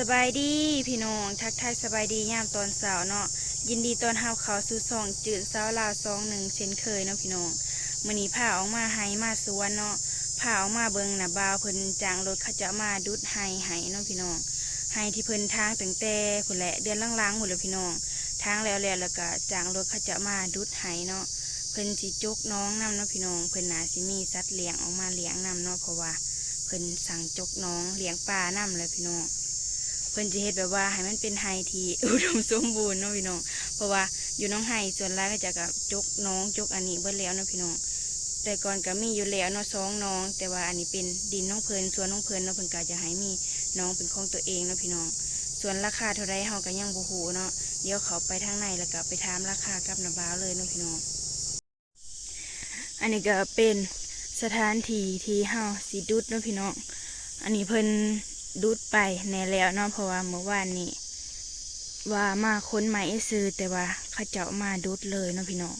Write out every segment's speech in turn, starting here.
สบายดีพี่น้องทักทายสบายดียามตอนสาร์เนาะยินดีตอนเฮาเขาสู่ซองจืดสาวลาวซองหนึ่งเช่นเคยเนาะพี่น้องมื้อนี้พาออกมาไห้มาสวนเนาะพาออกมาเบิงน่ะบ่าวเพิ่นจางรถเขาจะมาดุดไห้ไห้เนาะพี่น้องไห้ที่เพิ่นทางตั้งแต่พุ่นแหละเดือนล่างๆหมดเลยพี่น้องทางแล้วแล้วแล้วก็จางรถเขาจะมาดุดไห้เนาะเพิ่นสิจกน้องนํเนาะพี่น้องเพิ่นนาสิมีสัตว์เลี้ยงออกมาเลี้ยงนํเนาะเพราะว่าเพิ่นสั่งจกน้องเลี้ยงปลานํเลยพี่น้อง เพิ่นจะเฮ็ดแบบว่าให้มันเป็นไฮที่อุดมสมบูรณ์เนาะพี่น้อง เพราะว่าอยู่น้องไฮส่วนแรกก็จะกับจกน้องจกอันนี้เบิดแล้วเนาะพี่น้อง แต่ก่อนก็มีอยู่แล้วเนาะสองน้อง แต่ว่าอันนี้เป็นดินน้องเพลินส่วนน้องเพลินเนาะเพิ่นก็จะให้มีน้องเป็นของตัวเองเนาะพี่น้อง ส่วนราคาเท่าไรเฮาก็ยังบ่ฮู้เนาะ เดี๋ยวเขาไปทางในแล้วก็ไปถามราคากับนาบ้าวเลยเนาะพี่น้อง อันนี้ก็เป็นสถานที่ที่เฮาสิดุดเนาะพี่น้อง อันนี้เพิ่น ดูดไปแน่แล้วเนาะเพราะว่าเมื่อวานนี้ว่ามาค้นใหม่ซื้อแต่ว่าเขาเจ้ามาดูดเลยเนาะพี่น้อง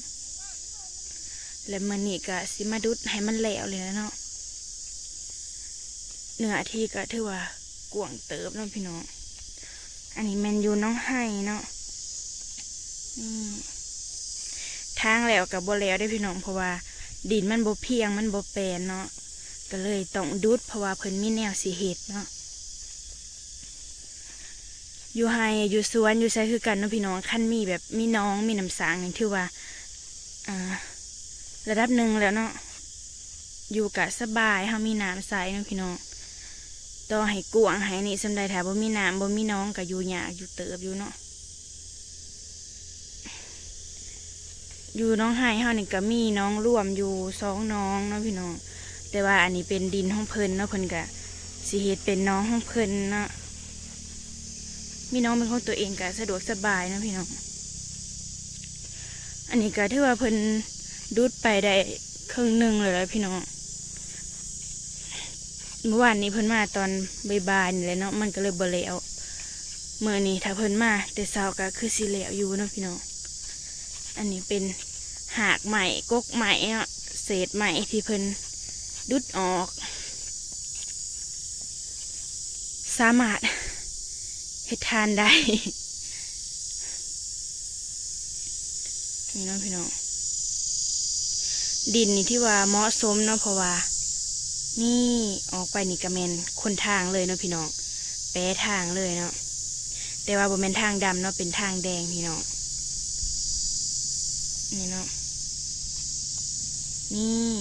และเมื่อนี้ก็สิมาดูดให้มันแล้วเลยเนาะเนื้อที่ก็ถือว่ากวงเติบเนาะพี่น้องอันนี้แมนยูน้องไห้เนาะทางแล้วกับบ่แล้วได้พี่น้องเพราะว่าดินมันบ่เพียงมันบ่แปลนเนาะก็เลยต้องดูดเพราะว่าเพิ่นมีแนวสีเห็ดเนาะ อยู่ไฮอยู่สวนอยู่ไซคือกันเนาะพี่น้องขั้นมีแบบมีน้องมีน้ำสางอย่างที่ว่าอ่า ระดับหนึ่งแล้วเนาะอยู่กะสบายเฮามีน้ำใสเนาะพี่น้องต่อให้กวางให้นี่สำใดถ้าบ่มีน้ำบ่มีน้องก็อยู่ยากอยู่เติบอยู่เนาะอยู่น้องไห้เฮานี่ก็มีน้องร่วมอยู่สองน้องเนาะพี่น้องแต่ว่าอันนี้เป็นดินห้องเพิ่นเนาะเพิ่นกะสิเฮ็ดเป็นน้องห้องเพิ่นเนาะ มีน้องเป็นของตัวเองกะสะดวกสบายนะพี่น้อง อันนี้ก็ถือว่าเพิ่นดูดไปได้ครึ่งหนึ่งเลยแล้วพี่น้อง เมื่อวานนี้เพิ่นมาตอนบ่ายๆนี่แหละเนาะมันก็เลยบ่แล้วเมื่อนี้ถ้าเพิ่นมาแต่เช้าก็คือสิแล้วอยู่เนาะพี่น้อง อันนี้เป็นหากใหม่กกใหม่เนาะเศษใหม่ที่เพิ่นดุดออก สามารถ เฮ็ดทานได้นี่น้องพี่น้องดินนี่ที่ว่าเหมาะสมเนาะเพราะว่า นี่ออกไปนี่กระเมนคนทางเลยเนาะพี่น้องแปรทางเลยเนาะแต่ว่าบ่แม่นทางดำเนาะเป็นทางแดงพี่น้องนี่เนาะนี่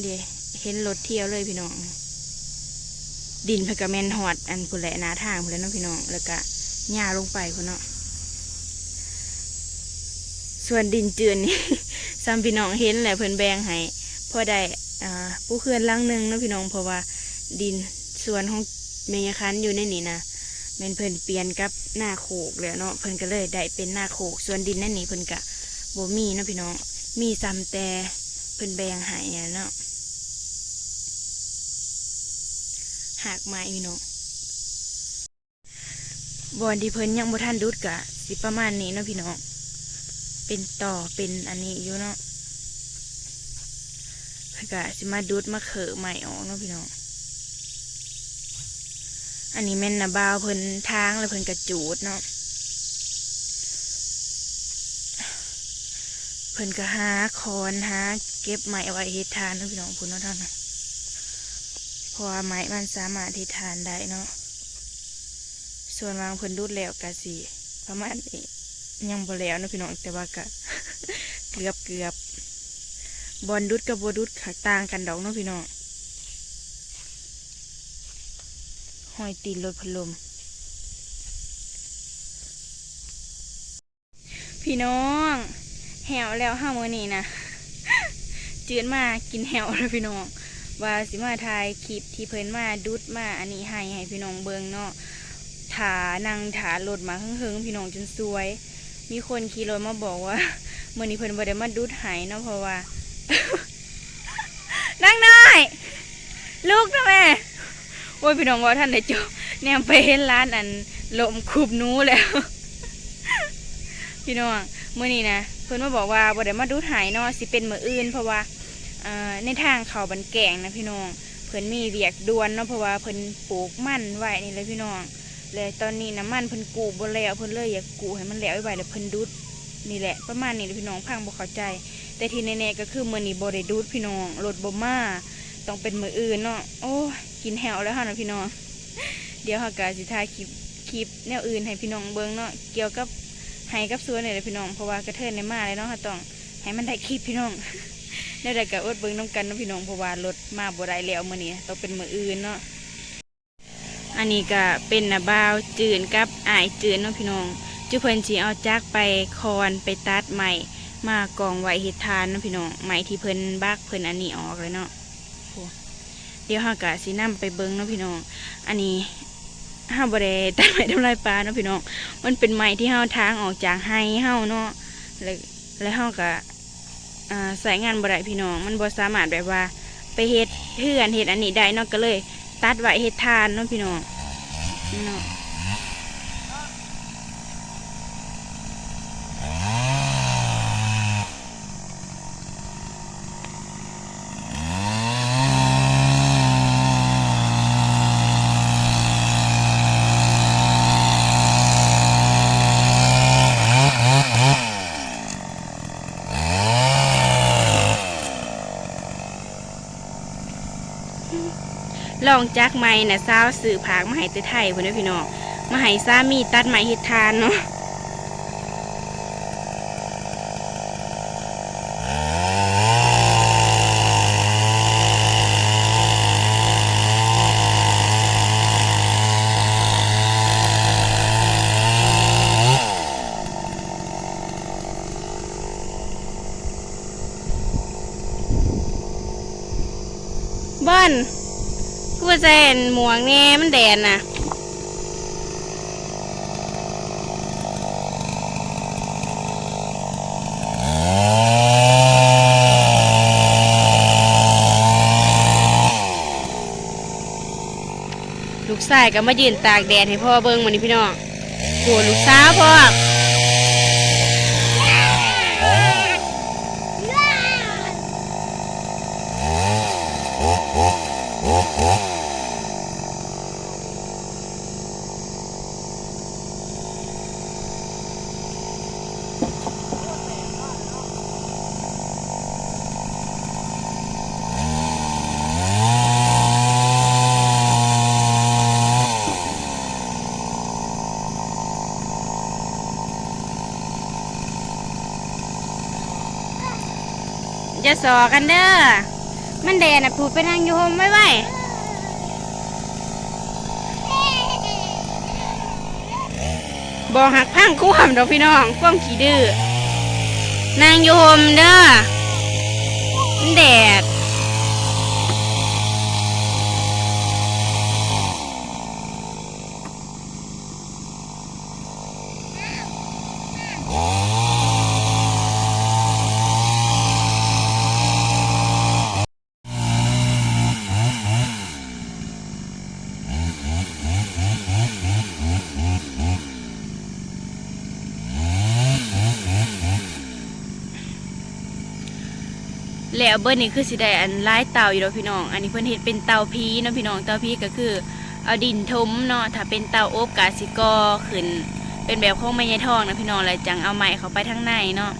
เดี๋ยวเห็นรถเที่ยวเลยพี่น้อง ดินเพกระแมนหอดอันพุ่นแหละนาทางพุ่นแหล้วเนาะพี่น้องแล้วก็หญ้าลงไปพุ่นเนาะส่วนดินเจือนนี่ซ้ำพี่น้องเห็นแหละเพิ่นแบงให้พอได้อ่าผู้เคลื่อนหลังหนึงเนาะพี่น้องเพราะว่าดินส่วนของเมยคันอยู่ในนี่นะแม่นเพิ่นเปลี่ยนกับหน้าโขกแล้วเนาะเพิ่นก็เลยได้เป็นหน้าโขก ส่วนดินนั่นนี่เพิ่นกะบ่มีเนาะพี่น้องมีซ้ำแต่เพิ่นแบงให้เนาะ หากไม้พี่น้องบอนที่เพิ่นยังบ่ทันดุดกะสิประมาณนี้เนาะพี่น้องเป็นต่อเป็นอันนี้อยู่เนาะเพิ่นกะสิมาดุดมาเขอใหม่ออกเนาะพี่น้องอันนี้แม่นนะบ่าวเพิ่นทางแล้วเพิ่นกระจูดเนาะเพิ่นก็หาคอนหาเก็บไม้เอาไว้เฮ็ดทานเนาะพี่น้องพุ่นเนาะท่านนะ เพราะว่าไม้มันสามารถที่ทานได้เนาะส่วนวางเพิ่นดูดแล้วกะสิประมาณนี้ยังบ่แล้วนะพี่น้องแต่ว่ากะเกือบเกือบบอลดุดกับบดุดขาต่างกันดอกเนาะพี่น้องหอยตีนรถพัดลม พี่น้องแหวแล้วห้ามือนี้นะเจืดมากินแหวแล้วพี่น้อง ว่าสิมาถ่ายคลิปที่เพิ่นมาดุดมาอันนี้ให้ให้พี่น้องเบิงเนาะถานั่งถารถมาเฮิงๆพี่น้องจนสวย มีคนขี่รถมาบอกว่าเมื่อนี้เพิ่นบ่ได้มาดุดหายเนาะเพราะว่า นั่งได้ลูกนะแม่โอ้ยพี่น้องว่าท่านได้จบแนมไปเห็นร้านอันลมคูบนู้แล้ว พี่น้องเมื่อนี้นะเพิ่นมาบอกว่าบ่ได้มาดุดหายเนาะสิเป็นมื้ออื่นเพราะว่า ในทางเขาบันแกงนะพี่น้อง เพิ่นมีเวียกด่วนเนาะเพราะว่าเพิ่นปลูกมันไว้นี่เลยพี่น้องและตอนนี้น้ำมันเพิ่นกูบ่แล้วเพิ่นเลยอยากกูให้มันแล้วไว้แล้วเพิ่นดุดนี่แหละประมาณนี้แหละพี่น้องพังบ่เข้าใจ แต่ที่แน่ๆก็คือมือนี้บ่ได้ดูดพี่น้องรถบ่มาต้องเป็นมืออื่นเนาะโอ้กินแหวแล้วค่ะนะพี่น้อง เดี๋ยวฮาก็สิถ่ายคลิปคลิปแนวอื่นให้พี่น้องเบิ่งเนาะเกี่ยวกับไห้กับสวนนี่แหละพี่น้องเพราะว่ากระเทินในมาเลยเนาะฮาต้องให้มันได้คลิปพี่น้อง ได้ได้ก็อดเบิ่งนํกันนาะพี่น้องเพราะว่ารถมาบ่ได้แล้วมื้อนี้ต้องเป็นมืออื่นเนาะอันนี้ก็เป็นนาบ่าวจืนกับอายจืนเนาะพี่น้องจุเพิ่นสิเอาจักไปคอนไปตัดใหม่มากองไว้เฮ็ดทานเนาะพี่น้องไม้ที่เพิ่นบักเพิ่นอันนี้ออกเลยเนาะเดี๋ยวเฮากะสินํไปเบิ่งเนาะพี่น้อง อันนี้เฮาบ่ได้ตัดไม้ทำลายปลาเนาะพี่น้อง มันเป็นไม้ที่เฮาทางออกจากไห้เฮาเนาะแล้วแล้วเฮาก็อ่า ใส่งานบ่ได้พี่น้อง มันบ่สามารถแบบว่า ไปเฮ็ดเพื่อนเฮ็ดอันนี้ได้นอกก็เลย ตัดไว้เฮ็ดทานเนาะพี่น้องเนาะ ลองจักไม้น่ะสาวสื่อผากมาให้แต่ไทยพุ่นเด้อพี่น้องมาให้สามีตัดไม้เฮ็ดทานเนาะบิ้ล กูว่าจะเห็นหมวกนี่มันแดนน่ะลูกชายก็มายืนตากแดดให้พ่อเบิ้งมันนี่พี่น้องโหลูกสาวพ่อ จะสอกันเด้อ มันแดดนะผูดไปนั่งอยู่โฮมไว้ไว้บอกหักพังคู่หำดอกพี่น้องควมขี้ดื้อนางโยมเด้อมันแดด แล้วเบิ้ลนี่คือสิได้อันลายเตาอยู่แล้วพี่น้อง อันนี้เพิ่นเฮ็ดเป็นเตาพีเนาะพี่น้องเตาพีก็คือเอาดินทมเนาะถ้าเป็นเตาอบกาสิกอขึ้น เป็นแบบของแม่ยทองนะพี่น้องแล้วจังเอาไม้เขาไปทางในเนาะ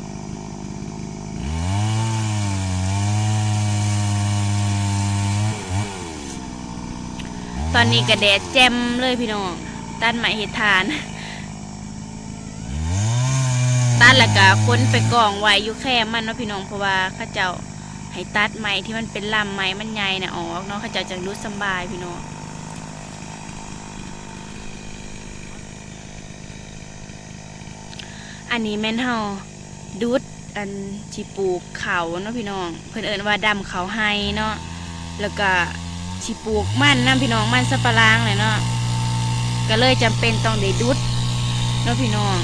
ตอนนี้ก็แดดแจ่มเลยพี่น้องตัดไม้เฮ็ดทานตัดแล้วก็ค้นไปกองไว้อยู่แค่มันเนาะพี่น้องเพราะว่าข้าเจ้า ให้ตัดไม้ที่มันเป็นลำไม้มันใหญ่นะออกเนาะเขาจ้าจังรู้สบายพี่น้องอันนี้แม่นเฮาดูดอันที่ปลูกเขาเนาะพี่น้อง เพิ่นเอิ้นว่าดำเขาให้เนาะแล้วก็ที่ปลูกมันนํพี่น้องมันสับปะรางเลยเนาะก็เลยจำเป็นต้องได้ดุดเนาะพี่น้อง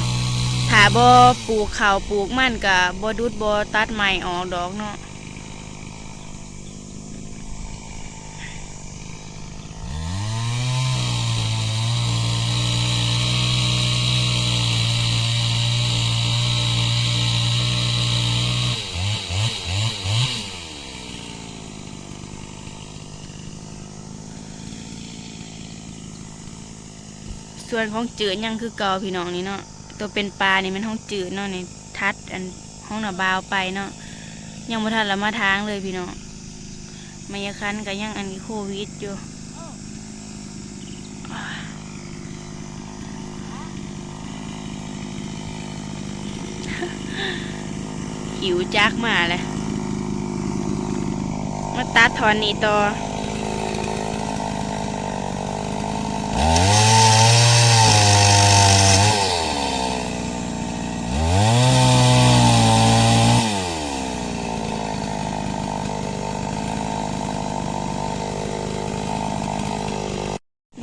ถ้าบ่ปลูกเขาปลูกมันก็บ่ดุดบ่ตัดไม้ออกดอกเนาะ ส่วนของจืดยังคือเก่าพี่น้องนี่เนาะตัวเป็นปลานี่มันห้องจืดเนาะนี่ทัดอันห้องหน้าบาวไปเนาะยังบ่ทันละมาทางเลยพี่น้องมายาคันก็ยังอันโควิดอยู่หิวจักมาเลยมาตัดถอนนี่ต่อ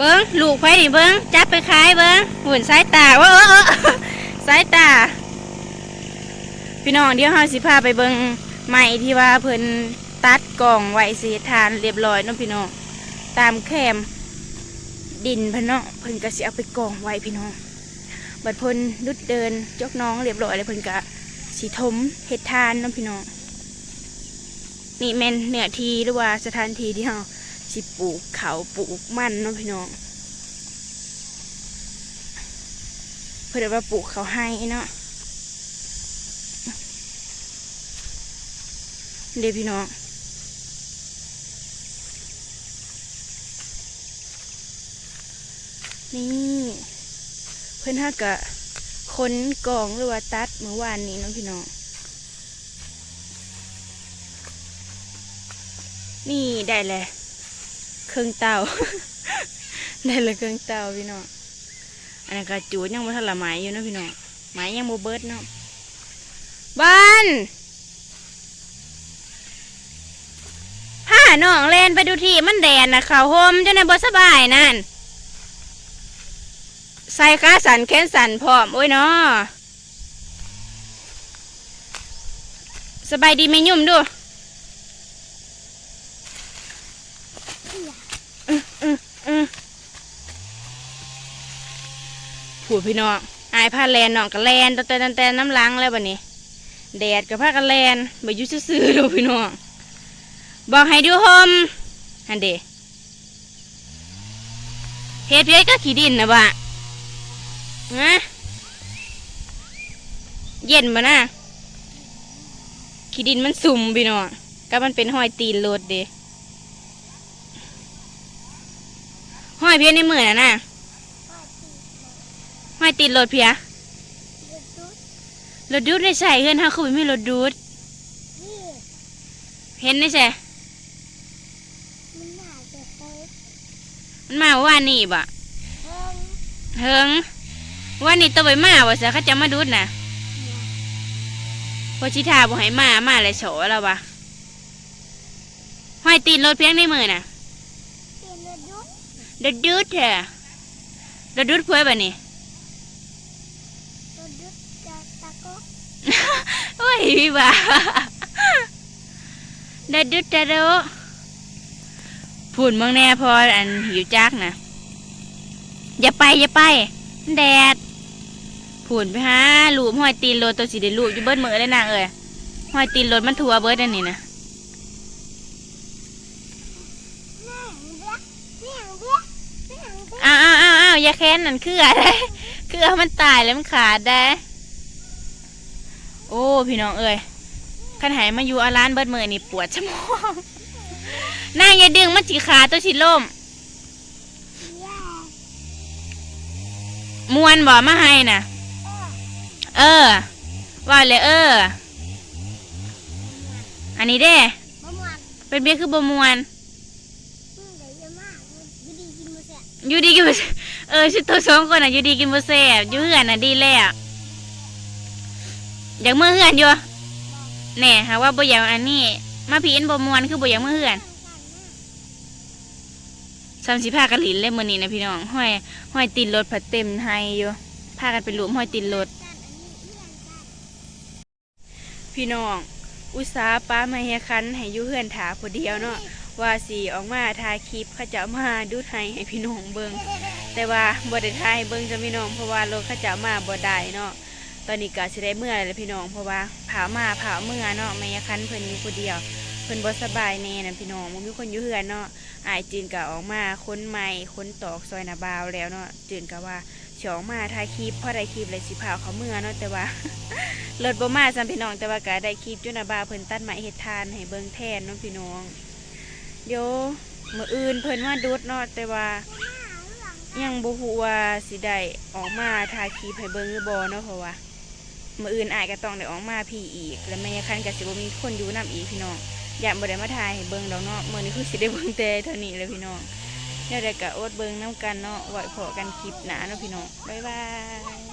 บิ้งลูกไฟนี่เบิ้งจับไปขายเบิ้งหุ่นสายตาว่าเออสายตา พี่น้องเดี๋ยวเฮาสิพาไปเบิ้งใหม่ที่ว่าเพิ่นตัดกล่องไว้สีทานเรียบร้อยเนาะพี่น้องตามแคมดินเพิ่นเนาะเพิ่นก็สิเอาไปกองไว้พี่น้อง บัดเพิ่นดุดเดินจกน้องเรียบร้อยแล้วเพิ่นก็สิถมเฮ็ดทานเนาะพี่น้องนี่แม่นเนื้อที่หรือว่าสถานที่ที่เฮา สิปลูกเขาปลูกมันเนาะพี่น้อง เพิ่อว่าปลูกเขาให้เนาะเดี๋ยวพี่น้องนี่เพื่อนฮักกะค้นกล่องหรือว่าตัดเมื่อวานนี้เน้องพี่น้อง นี่ได้เลย เครื่องเตาได้เลยเครื่องเตาพี่น้องอันนั้นก็จูดยังบ่ทันละไมายอยู่เนาะพี่น้องไมายยังบ่เบิดเนาะบ้านผ้าน้องเลนไปดูที่มันแดนนะเขาวห่มจนในบ่สบายนั่นใส่ขาสันแขนสันพร้อมโอ้ยเนาะสบายดีไหมยุ่มดูอื้ออื้ออื้อ ผูดพี่น้องอายผ้าแลนน้องก็แลนตะเตนตะเตนน้ำล้างแล้วบัดนี้ แดดกับผ้ากันแลนไปอยู่ซื่อๆดูพี่น้องบอกให้ดูโฮมฮันเดเฮ็ดเพียก็ขี้ดินนะบะฮะเย็นบ่นะขี้ดินมันสุ่มพี่น้องก็มันเป็นหอยตีนโลดเด้ อยเพียในมือนะนะห้อยตีนโลดเพียรถดูดในใส่เฮือนเฮาคือบ่มีรถดูดเห็นได้ใช่มันมาเมื่อว่านี่บ่เฮิงว่านี่ตัวไปมาว่าเสียเขาจะมาดูดนะพอชิทาบอกให้มามาเลยโฉแล้วบ่ห้อยตีนรถเพียงในมือน่ะ ดดดูดเถอะเดดดูดเพื่อบ่นี่โอ้ยพี่บ่าเดดดูดเดดดูพูดมึงแน่พออันหิวจักนะอย่าไปอย่าไป แดดพูนไปหาลูบห้อยตีนรถตัวสีเดลูบอยู่เบิดมือเลยนางเอ้ยห้อยตีนรถมันทัวเบิดอันนี้นะอ้าวอ้าวอ้าวอ้าวอย่าแค้นนั่นคืออะไรคือเอามันตายแล้วมันขาดได้ โอ้พี่น้องเอ้ยขันหายมาอยู่อาร้านเบิดมือนี่ปวดชะมองนางอย่าดึงมันจีขาดตัวชิล่มมวนบ่มาให้น่ะ เออ ว่าเลยเออ อันนี้เด้เป็นเบี้ยคือบมวน อยู่ดีกินบ่แซ่บเออชุดตัวสองคนอะอยู่ดีกินบ่แซ่บอยู่เหือนอะดีแล้วอยากมือเหือนอยู่แน่หาว่าบ่อยากอันนี้ มาพีเอ็นบ่มวนคือบ่อยากมือเหือนสามสิพากันหลินเล่มมือนี้นะพี่น้องห้อยห้อยตีนรถผัดเต็มให้อยู่พากันไปหลุมห้อยตีนรถพี่น้องอุตสาป้ามาเฮียคันให้อยู่เหือนถาผู้เดียวเนาะ ว่าสีออกมาถ่ายคลิปเขาจะมาดูไทยให้พี่น้องเบิงแต่ว่าบ่ได้ถ่ายเบิงจะพี่น้องเพราะว่ารถเขาจะมาบ่ได้เนาะตอนนี้ก็สิได้เมื่อแล้วพี่น้องเพราะว่าผามาผาเมื่อเนาะแม่ยคันเพิ่นอยู่ผู้เดียว เพิ่นบ่สบายแน่นะพี่น้องบ่มีคนอยู่เฮือนเนาะอายจืนก็ออกมาค้นไม้ค้นตอกซอยนาบาวแล้วเนาะจืนก็ว่าสออกมาถ่ายคลิปพอได้คลิปเลยสิพาเขาเมื่อเนาะแต่ว่ารถบ่มาซ้ำพี่น้องแต่ว่าก็ได้คลิปจุนาบาวเพิ่นตัดไม้เฮ็ดทานให้เบิ่งแทนเนาะพี่น้อง เดี๋ยวมืออื่นเพิ่นมาดุดเนาะแต่ว่ายังบ่ฮู้ว่าสิได้ออกมาถ่ายคลิปให้เบิ่งหรือบ่เนาะเพราะว่ามืออื่นอายก็ต้องได้ออกมาพี่อีก แล้วแม่คันก็สิบ่มีคนอยู่นํอีกพี่น้องอยากบ่ได้มาถ่ายให้เบิ่งดอกเนาะมื้อนี้คือสิได้เบิ่งแต่เท่านี้เลยพี่น้องเดี๋ยวได้ก็อดเบิ่งนํกันเนาะไว้พอกันคลิปหน้าเนาะพี่น้องบ๊ายบาย